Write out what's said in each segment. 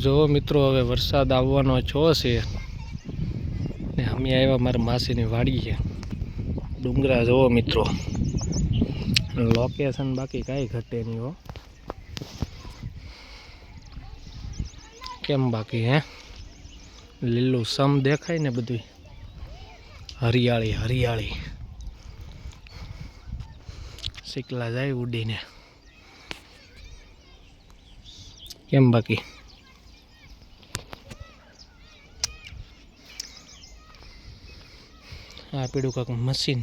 જો મિત્રો, હવે વરસાદ આવવાનો છો છે. ને અમે આવ્યા મારા માસીની વાડી છે. ડુંગરા, જુઓ મિત્રો. લોકેશન બાકી કાંઈ ઘટે નહીં હો. કેમ બાકી, હે? લીલું સમ દેખાય ને બધું હરિયાળી હરિયાળી. શીકલા જાય ઉડીને. કેમ બાકી? આ પીડું કાંક મશીન.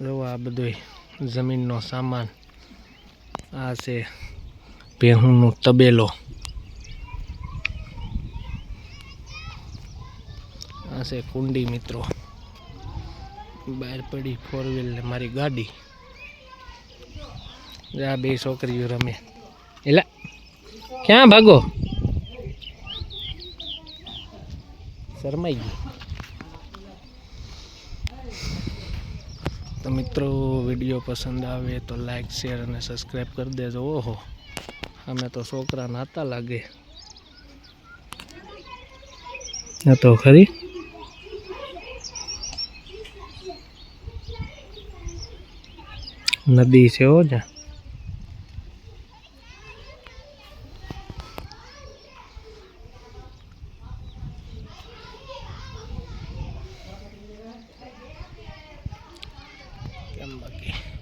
જો આ બધું જમીનનો સામાન. આ છે ભેહુંનો તબેલો. આ છે કુંડી મિત્રો. બહાર પડી ફોર વ્હીલ મારી ગાડી. આ બે છોકરીઓ રમે. એલા, ક્યાં ભાગો? શરમાઈ ગઈ. તો મિત્રો વિડીયો પસંદ આવે તો લાઈક શેર અને સબસ્ક્રાઈબ કરી દેજો ઓહો અમે તો છોકરા નાતા લાગે ના તો ખરી નદી છે હો જ્યાં કેમ બાકી.